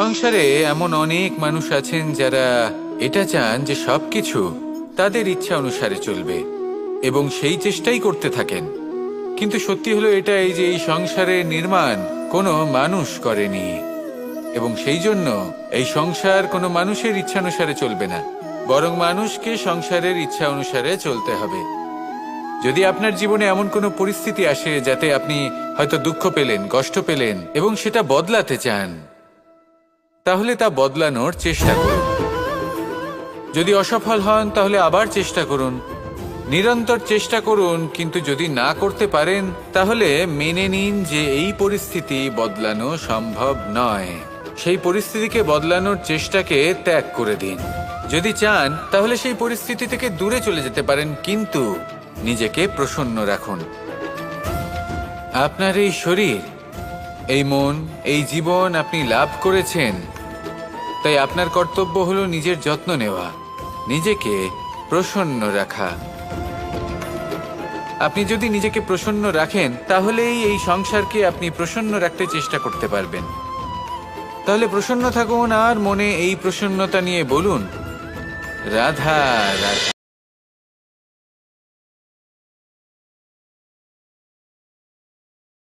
সংসারে এমন অনেক মানুষ আছেন যারা এটা চান যে সবকিছু তাদের ইচ্ছা অনুসারে চলবে এবং সেই চেষ্টাই করতে থাকেন। কিন্তু সত্যি হলো এটাই যে এই সংসারের নির্মাণ কোনো মানুষ করেনি এবং সেই জন্য এই সংসার কোনো মানুষের ইচ্ছা অনুসারে চলবে না, বরং মানুষকে সংসারের ইচ্ছা অনুসারে চলতে হবে। যদি আপনার জীবনে এমন কোনো পরিস্থিতি আসে যাতে আপনি হয়তো দুঃখ পেলেন, কষ্ট পেলেন এবং সেটা বদলাতে চান তাহলে তা বদলানোর চেষ্টা করুন। যদি অসফল হন, তাহলে আবার চেষ্টা করুন। নিরন্তর চেষ্টা করুন, কিন্তু যদি না করতে পারেন, তাহলে মেনে নিন যে এই পরিস্থিতি বদলানো সম্ভব নয়। সেই পরিস্থিতিকে বদলানোর চেষ্টাকে ত্যাগ করে দিন। যদি চান, তাহলে সেই পরিস্থিতি থেকে দূরে চলে যেতে পারেন, কিন্তু নিজেকে প্রসন্ন রাখুন। আপনার এই শরীর, এই মন, এই জীবন আপনি লাভ করেছেন। তাই আপনার কর্তব্য হলো নিজের যত্ন নেওয়া, নিজেকে প্রসন্ন রাখা। আপনি যদি নিজেকে প্রসন্ন রাখেন, তাহলেই এই সংসারকে আপনি প্রসন্ন রাখতে চেষ্টা করতে পারবেন। তাহলে প্রসন্ন থাকুন আর মনে এই প্রসন্নতা নিয়ে বলুন, রাধা রাধা।